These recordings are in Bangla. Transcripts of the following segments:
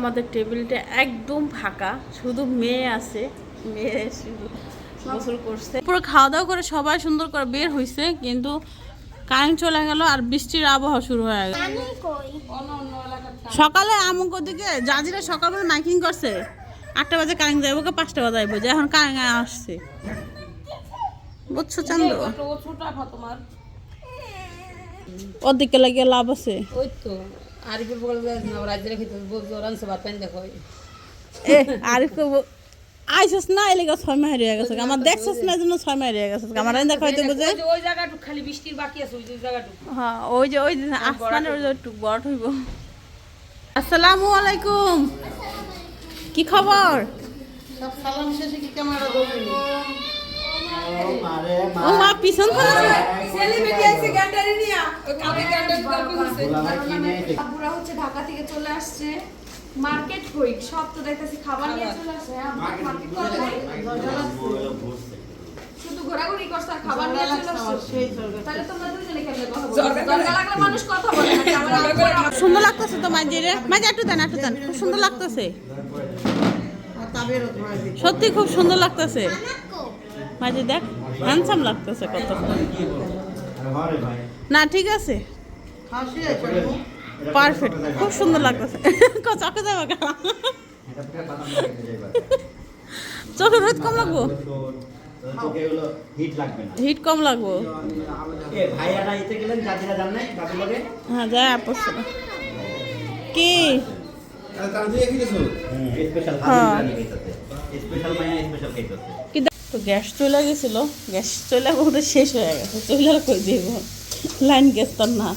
আমাদের টেবিলটা একদম ফাঁকা শুধু মেয়ে আছে মেয়ে শুধু গোসল করছে। পুরো খাওয়া দাওয়া করে সবাই সুন্দর করে বের হয়েছে কিন্তু কারেন্ট চলে গেল আর বৃষ্টির আবহাওয়া শুরু হয়ে গেল সকালে আমুক দিকে জাজিরা সকালবেলা মাইকিং করছে। আটটা বাজে কারেন্ট যাইব কে পাঁচটা বাজে আইব যে এখন কারেন্ট আসছে। বুঝছ চান্দ? ওর দিকে লাগিয়ে লাভ আছে। ওই তো। আরিফুল বলে যায় না রাজ্যে বলছো রানছে ভাত পানি দেখো এ আরিফ আইসস না এলাকা ছয় মাস গেছে। আমার দেখছস না জন্য ছয় মাস গেছে। আমার আইন দেখা বুঝে? ওই যে খালি বৃষ্টির বাকি আছে ওই যে জায়গাটুকু। হ্যাঁ ওই যে ওই যে আসমানের ওই যে বড় হইব। আসসালামু আলাইকুম। কি খবর? সব সালাম শেষে কি ক্যামেরা ধরবি ও মা পিছন থেকে সেলিব্রিটি আছে গ্যান্ডারি নিয়া কালকে গ্যান্ডারি গল্প হচ্ছে আপুরা হচ্ছে ঢাকা থেকে চলে আসছে। মার্কেট কই সব তো দেখতেছি খাবার নিয়ে চলে আসছে। হ্যাঁ, মার্কেট করে নাই। শুধু ঘোরাঘুরি করছে আর খাবার নিয়ে চলে আসছে। তাহলে তোমরা দুজনে কেমনে কথা লাগলে মানুষ কথা বলে না সুন্দর লাগতেছে তো মাঝে রে। মাঝে একটু দেন একটু দেন। খুব সুন্দর লাগতেছে। সত্যি খুব সুন্দর লাগতেছে। মাঝে দেখ হ্যান্ডসাম লাগতেছে কত না ঠিক আছে। পারফেক্ট খুব সুন্দর লাগতেছে। চোখে যাবে চোখে রোদ কম লাগবো? হিট লাগবে না হিট কম লাগবো। হ্যাঁ যায় আপস। কি? হ্যাঁ। স্পেশাল মাইনা স্পেশাল কি দেখ- তো গ্যাস চলে গেছিল। গ্যাস চলে বলতে শেষ হয়ে গেছে। চলে কই দিব। লাইন গ্যাস তো না।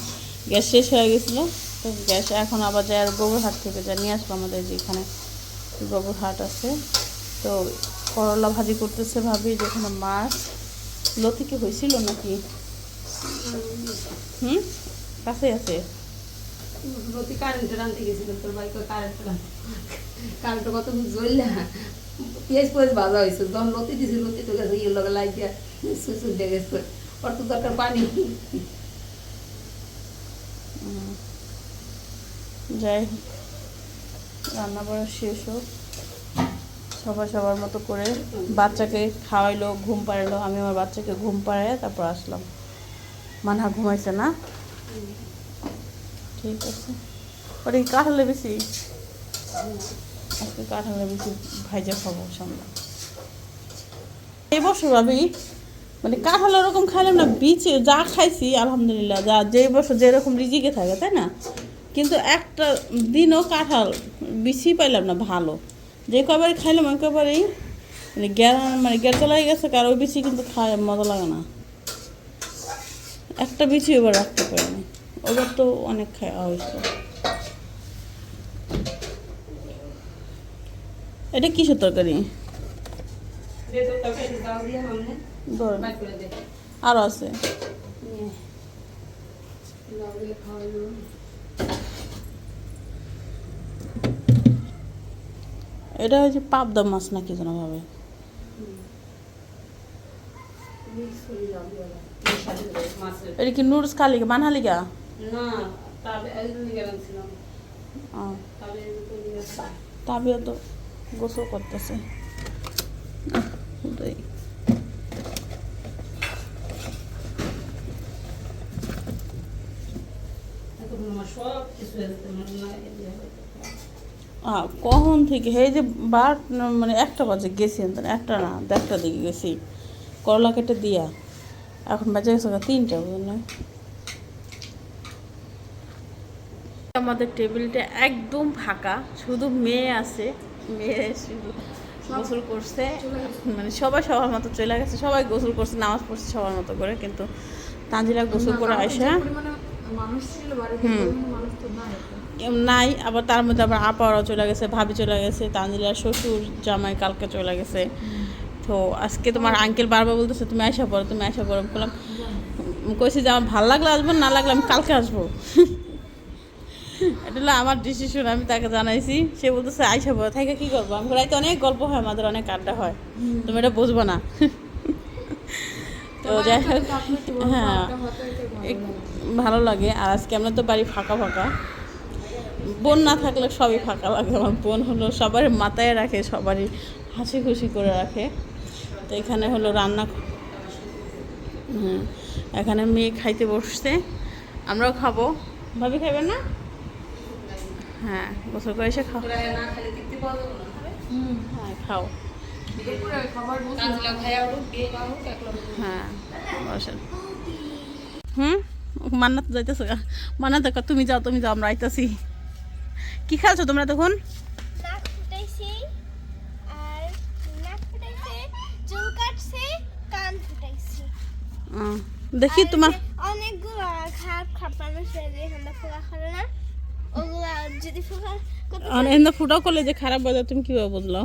গ্যাস শেষ হয়ে গেছিল। তো গ্যাস এখন আবার যায় আর গোবরহাট থেকে যা নিয়ে আসব আমাদের যেখানে গোবরহাট আছে। তো করলা ভাজি করতেছে ভাবি, যেখানে মাছ। লতি কি হয়েছিল নাকি? হুম? কাছে আছে। প্রতি কারেন্টে রানতে গেছিল। তোর ভাই কারেন্ট কারেন্ট কত জ্বললে? পেঁয়াজ পেঁয়াজ ভাজা হয়েছে তখন লতি দিছি লতি তো গেছে ইয়ে লগে লাগিয়া সুই দিয়ে গেছে ওর তো দরকার পানি যাই রান্না বাড়া শেষ হোক সবাই সবার মতো করে বাচ্চাকে খাওয়াইলো ঘুম পাড়ালো আমি আমার বাচ্চাকে ঘুম পাড়াই তারপর আসলাম মানহা ঘুমাইছে না ঠিক আছে ওটা কি কাঁঠালে বেশি আজকে কাঁঠালে বেশি ভাইজা খাব সন্ধ্যা এই বছর ভাবি মানে কাঁঠাল ওরকম খাইলাম না, বিচে যা খাইছি, আলহামদুলিল্লাহ, যা, যে বছর যেরকম রিজিকে থাকে, তাই না? কিন্তু একটা দিনও কাঁঠাল বেশি পাইলাম না, ভালো। যে কবারই খাইলাম, ওই মানে গ্যার মানে গ্যার চালাই গেছে, কার ওই বেশি কিন্তু খায়, মজা লাগে না। একটা বেশি এবার রাখতে পারিনি ওবার তো অনেক খাওয়া হয়েছে। এটা কিসের তরকারি? আরও আছে। এটা হচ্ছে পাবদা মাছ না কি যেন ভাবে। এটা কি নুডলস খালি বানহালিগা না তবে তবে তো গোসল করতেছে। কখন থেকে? এই যে বার মানে একটা বাজে গেছি একটা না দেড়টা দিকে গেছি। করলা কেটে দিয়া। এখন বাজে গেছে তিনটা আমাদের টেবিলটা একদম ফাঁকা, শুধু মেয়ে আছে। মেয়ে গোসল করছে মানে সবাই সবার মতো চলে গেছে সবাই গোসল করছে নামাজ পড়ছে সবার মতো করে কিন্তু তাঞ্জিলা গোসল করে আসে হুম। নাই। আবার তার মধ্যে আবার আপারাও চলে গেছে ভাবি চলে গেছে তানজিলার শ্বশুর জামাই কালকে চলে গেছে। তো আজকে তোমার আঙ্কেল বারবার বলতেছে তুমি আসা পড়ো তুমি আসা পড়ো। বললাম কইছি যে আমার ভালো লাগলে আসব না লাগলে আমি কালকে আসব। এটা হলো আমার ডিসিশন আমি তাকে জানাইছি। সে বলতেছে আইসা পড়ো থাকে কি করব? আমি রাইতে অনেক গল্প হয় আমাদের অনেক আড্ডা হয়। তুমি এটা বুঝব না। তো যাই হোক হ্যাঁ ভালো লাগে। আর আজকে আমরা তো বাড়ি ফাঁকা ফাঁকা। বোন না থাকলে সবই ফাঁকা লাগে আমার। বোন হলো সবার মাথায় রাখে সবারই হাসি খুশি করে রাখে। তো এখানে হলো রান্না হ্যাঁ এখানে মেয়ে খাইতে বসছে। আমরাও খাব। ভাবি খাইবেন না? হ্যাঁ গোসল করে এসে খাও। খেলে হ্যাঁ খাও। হ্যাঁ বসেন। হুম মান্নাত যাইতেছো মান্নাত কয়, তুমি যাও তুমি যাও আমরা আইতাছি। কি খাচ্ছো তোমরা তখন? নাক ফুটাইছে আর নাক চুল কাটছে কান ফুটাইছে। আহ, দেখি তোমার অনেকগুলো খারাপ খারাপ মানুষ আছে এখানটা ফোকা করে না। যদি এনে ফুটাও করলে যে খারাপ বাজার তুমি কীভাবে বুঝলো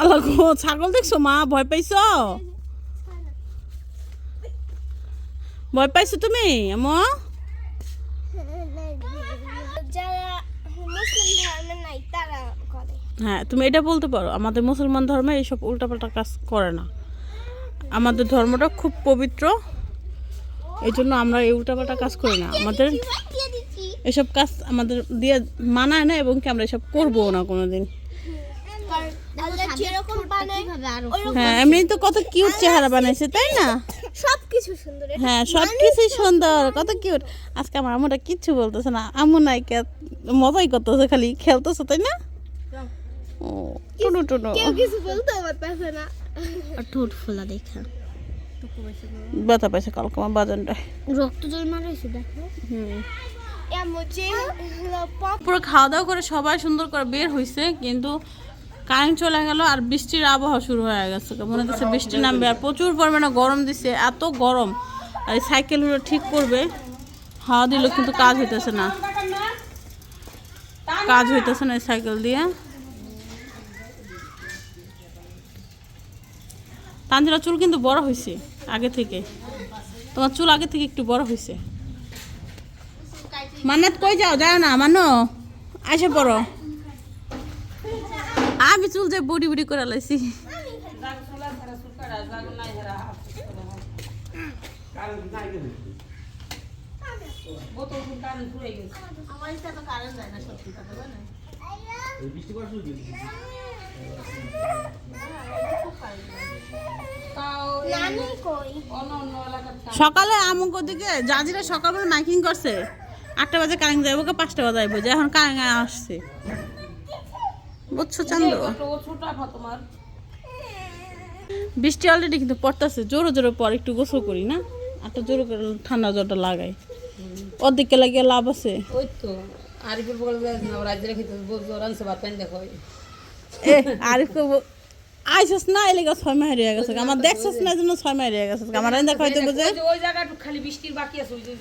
আল্লাহ গো ছাগল দেখছ? মা ভয় পাইছো? ভয় পাইছো তুমি আমো যারা মুসলিম ধর্মের নাই তারা করে হ্যাঁ তুমি এটা বলতে পারো আমাদের মুসলমান ধর্মে এইসব উল্টাপাল্টা কাজ করে না। আমাদের ধর্মটা খুব পবিত্র এই জন্য আমরা এই উল্টাপাল্টা কাজ করি না। আমাদের এসব কাজ আমাদের দিয়ে মানায় না এবং কি আমরা এসব করব না বানায় ওরকম হ্যাঁ এমনি তো কত কিউট চেহারা বানাইছে তাই না? সবকিছু সুন্দর হ্যাঁ সব কিছুই সুন্দর কত কিউট আজকে আমার আম্মুটা কিচ্ছু বলতেছে না আম্মু নাই কে মজাই করতেছে খালি খেলতেছে তাই না? ও টুনু টুনু। কেউ কিছু বলতে পারতেছে না। ঠোঁট ফোলা দেখা। ব্যথা পাইছে কালকে আমার বাজানটায় রক্ত জমা রয়েছে দেখো। হুম। পুরো খাওয়া দাওয়া করে সবাই সুন্দর করে বের হয়েছে কিন্তু কারেন্ট চলে গেল আর বৃষ্টির আবহাওয়া শুরু হয়ে গেছে। মনে হচ্ছে বৃষ্টি নামবে আর প্রচুর পরিমাণে গরম দিছে এত গরম। আর এই সাইকেলগুলো ঠিক করবে। হাওয়া দিল কিন্তু কাজ হইতেছে না। কাজ হইতেছে না এই সাইকেল দিয়ে। তানজিরা চুল কিন্তু বড় হয়েছে আগে থেকে। তোমার চুল আগে থেকে একটু বড় হয়েছে। মান্নাত কই যাও? যাও না মানো। আসে পড়ো। আমি চুল যে বুড়ি বুড়ি করে লাইছি। বোতল কারেন্ট ফুরাই গেছে বৃষ্টি করার শুরু দিয়েছি তাও নানি সকালে আমুক দিকে জাজিরা সকালবেলা মাইকিং করছে। আটটা বাজে কারেন্ট যাইব কে পাঁচটা বাজে আইব যে এখন কারেন্ট আসছে। বুঝছ চান্দ? বৃষ্টি অলরেডি কিন্তু পড়তেছে, জোরে জোরে পর একটু গোসল করি না? একটা জোরে করে ঠান্ডা জ্বরটা লাগাই। ওদিকে লাগিয়ে লাভ আছে। ওই তো যাচ্ছে রাজ্যের খেতে বলছো রানছে ভাত পানি দেখো। এ আর আইসস না এলে ছয় মাস গেছে আমার দেখছস না জন্য ছয় মাস গেছে আমার দেখা হয়তো বুঝে? ওই যে খালি বৃষ্টির বাকি আছে ওই যে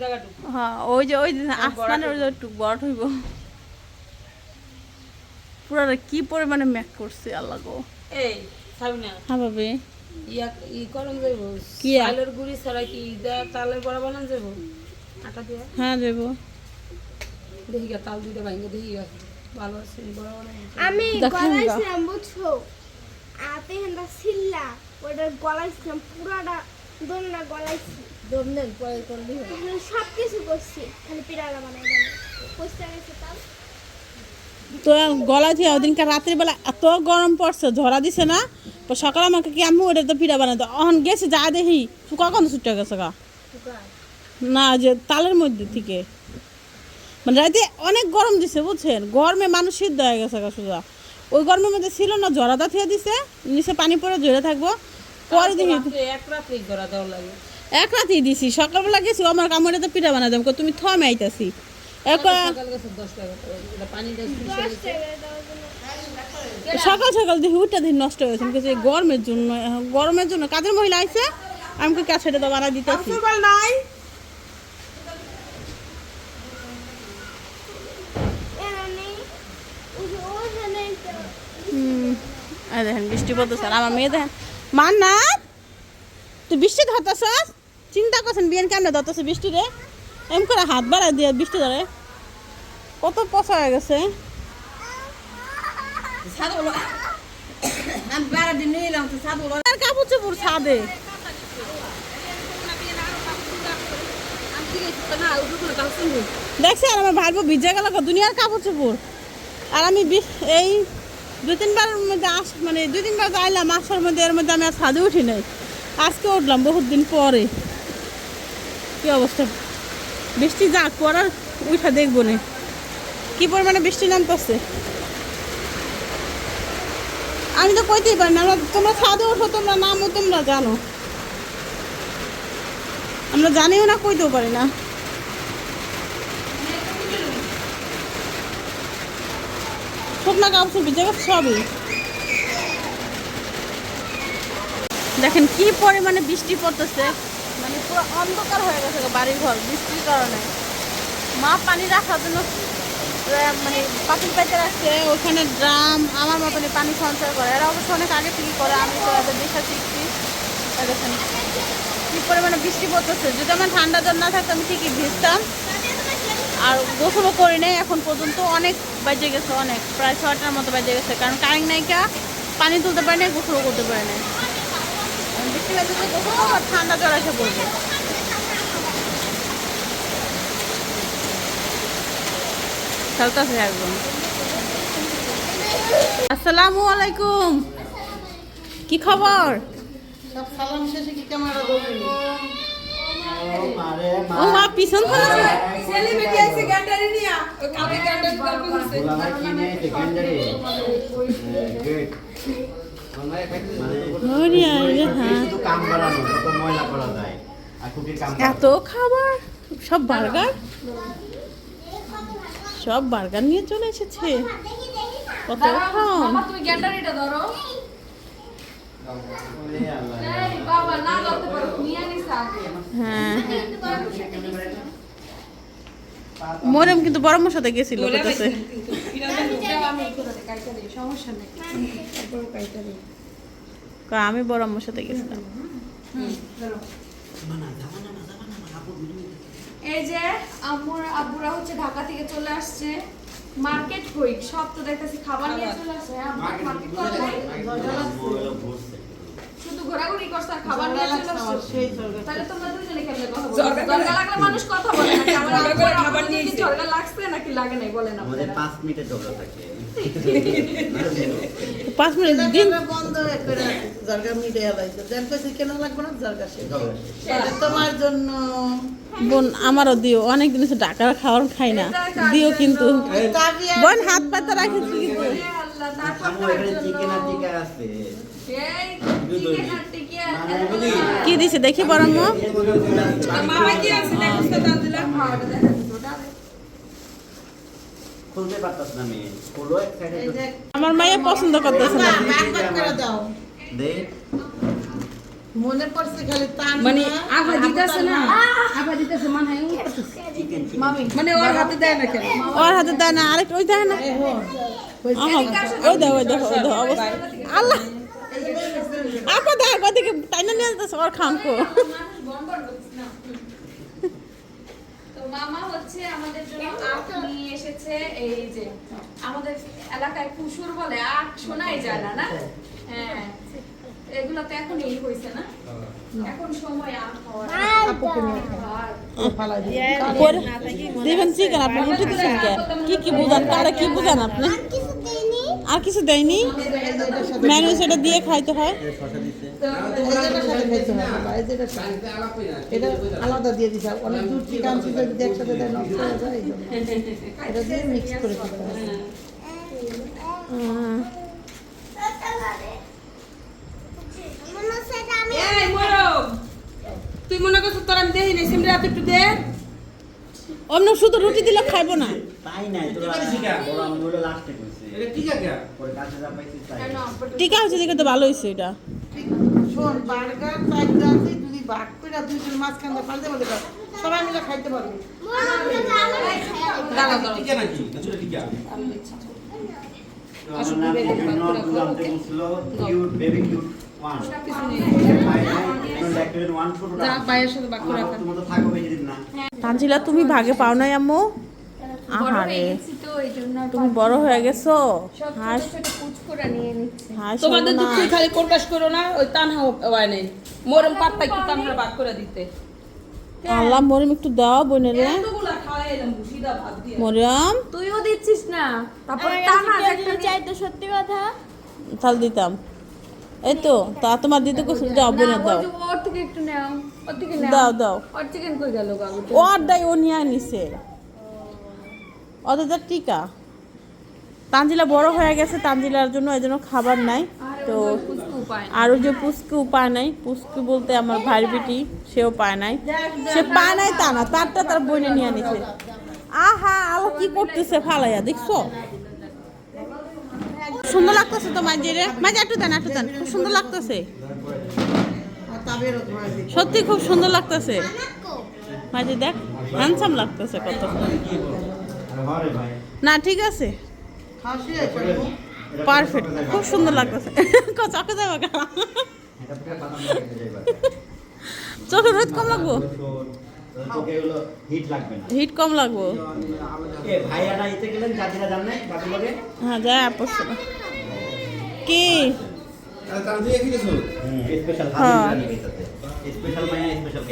হ্যাঁ ওই যে ওই আসমানের ওই যে বড় হইব। পুরা কি পরিমাণে ম্যাক করছে আল্লাহ গো। এই সাবিনা। হ্যাঁ ভাবি। ইয়া ই যাইব। কি গুড়ি ছাড়া কি দা তালের বড়া বানান যাইব? আটা দিয়া? হ্যাঁ দেবো দেখি তাল দুইটা ভাঙে দেখি ভালো আছে বড়া আমি বুঝছ? আতে হেন্দা ছিল্লা ওটা গলাইছিলাম পুরাটা দোলনা করলি সব কিছু করছি খালি বানাই পোস্টার গেছে তাও। তো গলা দিয়ে ওদিনকার রাত্রির বেলা এত গরম পড়ছে ঝরা দিছে না? তো সকালে আমাকে কি আমি ওটা তো পিঠা বানাতে অহন গেছে যা দেখি। কখন ছুটে গেছে গা? না যে তালের মধ্যে থেকে। মানে রাতে অনেক গরম দিছে বুঝছেন? গরমে মানুষ সিদ্ধ হয়ে গেছে গা সোজা ওই গরমের মধ্যে ছিল না ঝরাদা থেকে দিছে নিচে পানি পরে ঝরে থাকব। পরে দেখি এক রাতেই দিছি। সকালবেলা গেছি আমার কামড়ে তো পিঠা বানাতাম কই তুমি থমে আইতাছি। এক সকাল সকাল সকাল দেখি উঠটা দিন নষ্ট হয়েছে আমি গরমের জন্য গরমের জন্য কাজের মহিলা আইছে আমি কাছে তো বানা দিতেছি। এরা নেই ওই যে ওখানে একটা হুম এই দেখেন বৃষ্টি পড়তেছে। আর আমার মেয়ে দেখেন মান না তুই বৃষ্টি ধরতেছ চিন্তা করছেন বিয়ান কেমন ধরতেছে বৃষ্টি রে? এম করে হাত বাড়াই দিয়ে বৃষ্টি ধরে। কত পচা হয়ে গেছে। কাপড় চোপড় ছাদে। দেখছি আর আমার ভাইবো ভিজে গেল দুনিয়ার কাপড় চোপড়। আর আমি এই দু তিনবারের মধ্যে আস মানে দুই তিনবার যাইলাম আসার মধ্যে এর মধ্যে আমি আর ছাদে উঠি নাই। আজকে উঠলাম বহুত দিন পরে। কি অবস্থা? বৃষ্টি যাক পড়ার উঠা দেখব না। কি পরিমাণে বৃষ্টি নামতেছে? আমি তো কইতেই পারি না, আমরা তোমরা ছাদে ওঠো, তোমরা নামও তোমরা জানো। আমরা জানিও না, কইতেও পারি না। শুকনা কাপড় ভিজে সবই। দেখেন কি পরিমাণে বৃষ্টি পড়তেছে। মানে পুরো অন্ধকার হয়ে গেছে বাড়ি ঘর বৃষ্টির কারণে। মা পানি রাখার জন্য মানে পাখির পাইতে রাখছে ওখানে ড্রাম আমার মতনই পানি সঞ্চয় করে। এরা অবশ্য অনেক আগে থেকে করে আমি তো এদের দেখা শিখছি। দেখেন কি পরিমাণে বৃষ্টি পড়তেছে। যদি আমার ঠান্ডা জ্বর না থাকতো আমি ঠিকই ভিজতাম। আর গোসলও করি নাই, এখন পর্যন্ত অনেক বাজে গেছে, অনেক। প্রায় ছয়টার মতো বাজে গেছে, কারণ কারেন্ট নাইকা পানি তুলতে পারি নাই, গোসলও করতে পারি নাই। বৃষ্টি বাজে গোসল আর ঠান্ডা জ্বর এসে পড়বে। একদম। আসসালামু আলাইকুম। কি খবর? ও মারে মা ও মা পিছন ফেলেছে সেলিব্রিটি আছে গ্যান্ডারি নিয়া। গ্যান্ডারি গল্প করছে। কি নেই মানে হ্যাঁ শুধু কাম বাড়ানো কত ময়লা করা যায় আর কুটির কাম এত খাবার? সব বার্গার? সব বার্গার নিয়ে চলে এসেছে। কত খাও তুমি গ্যান্ডারিটা ধরো। মরিয়ম কিন্তু মার সাথে গেছিল কাছে। আমি বড় আম্মুর সাথে গেছিলাম এই যে আম্মুর আব্বুরা হচ্ছে ঢাকা থেকে চলে আসছে। মার্কেট কই সব তো দেখতেছি খাবার নিয়ে চলে আসে হ্যাঁ, মার্কেট করে নাই? শুধু ঘোরাঘুরি করছ আর খাবার নিয়ে চলে আসছে তাহলে তোমরা দুজনে কেমনে কথা বলো? ঝরগা লাগলে মানুষ কথা বলে না। আমরা খাবার নিয়ে ঝরগা লাগছে নাকি লাগে নাই বলেন আমাদের 5 মিনিটের ঝগড়া থাকে। পাঁচ মিনিট দিন। বন্ধ করে জায়গা মিডিয়া লাইছে। দেন কইছে কেন লাগবে না? জায়গা তোমার জন্য। বোন আমারও দিও। অনেক দিন হচ্ছে ডাকার খাওয়ার খাই না। দিও কিন্তু। বোন হাত পাতা রাখেছি কিন্তু। এ আল্লাহ না আমু এখানে চিকেন আর টিকা আছে। এই চিকেন আর টিকিয়া কি দিছে দেখি আম্মু মামা কি আছে খাওয়াটা দেখা দিত ওটা খুলতে পারতাস না মেয়ে। খুলো এক সাইডে আমার মায়ের পছন্দ করতেছে না। বাগ বাগ করে দাও। দে। মনে পড়ছে খালি তার মানে আভা দিতেছে না? আভা দিতেছে মানে ও মামি মানে ওর হাতে দেয় না কেন? ওর হাতে দেয় না আরেকটা ওই দেয় না। ওই দেখো ওই দেখো ওই দেখো অবস্থা। আল্লাহ। আপা দেখ ওদিকে তাই না নিয়ে যেতেছে ওর খামকো মানুষ বন্টন করছিস না তো মামা হচ্ছে আমাদের জন্য আখ নিয়ে এসেছে এই যে আমাদের এলাকায় কুসুর বলে আখ শোনাই যায় না না? হ্যাঁ। এগুলো তো এখন এই হয়েছে না? এখন সময় আখ হওয়ার আর চিকেন আপনি রুটি দিচ্ছেন কি কি বুঝান? কি বুঝান আপনি? আর কিছু দেয়নি? মেনু সেটা দিয়ে খাইতে হয়। এটা আলাদা দিয়ে দিতে হবে অনেক দূর থেকে আনছি যদি একসাথে দেয় নষ্ট হয়ে যায় এটা দিয়ে মিক্স করে দিতে হবে। তুই মনে করছিস তোর আমি দেই নাই সিমরা একটু দে। অন্য শুধু রুটি দিলে খাইবো না। তাই নাই তোরা বড় আমু হলো লাস্টে কইছে। এটা ঠিক আছে পরে কাছে যা পাইছিস তাই। টিকা হচ্ছে দেখে তো ভালো হয়েছে এটা। শোন বার্গার চারটা আছে যদি ভাগ করে দুইজন মাঝখানে পাল্টে বলে দাও সবাই মিলে খাইতে পারবে। তানজিলা তুমি ভাগে পাও নাই আম্মু? আহারে। হয়ে তুমি বড় হয়ে গেছো? সব হাই ছোট ছোট কুচকুরা নিয়ে নিচ্ছে। হাই তোমাদের দুঃখ খালি প্রকাশ করো না ওই তানহা হয় নাই। মোরম পাত্তা কি তানহা ভাগ করে দিতে। আল্লাহ মরিম একটু দাও বোনেরে। মরিয়াম তুইও দিচ্ছিস না। তারপর একটা সত্যি কথা? তাহলে দিতাম। এই তো তা তোমার দিতে যাও না, বোনে দাও ওর থেকে একটু নাও। ওর থেকে নাও। দাও। দাও ওর চিকেন কই গেল গো? ও আর দেয় ও নিয়ে নিছে। অত টিকা। তানজিলা বড় হয়ে গেছে তানজিলার জন্য এই জন্য খাবার নাই তো কুচকু পায় আর ওই যে পুস্কু পায় নাই পুস্কু বলতে আমার ভাই বেটি সেও পায় নাই। সে পায় নাই তা না তারটা তার বইনে নিয়ে নিছে আহা আলো কি করতেছে ফালাইয়া দেখছ? সুন্দর লাগতেছে তো মাঝে রে মাঝে একটু দেন একটু দেন খুব সুন্দর লাগতেছে। সত্যি খুব সুন্দর লাগতেছে। মাঝে দেখ হ্যান্ডসাম লাগতেছে কত। না ঠিক আছে? পারফেক্ট খুব। সুন্দর লাগতেছে। চকে যাবে চোখে রোদ কম লাগবো? তোকে হিট লাগবে কম লাগবো। হ্যাঁ যায় আপস। কি? হ্যাঁ। Special special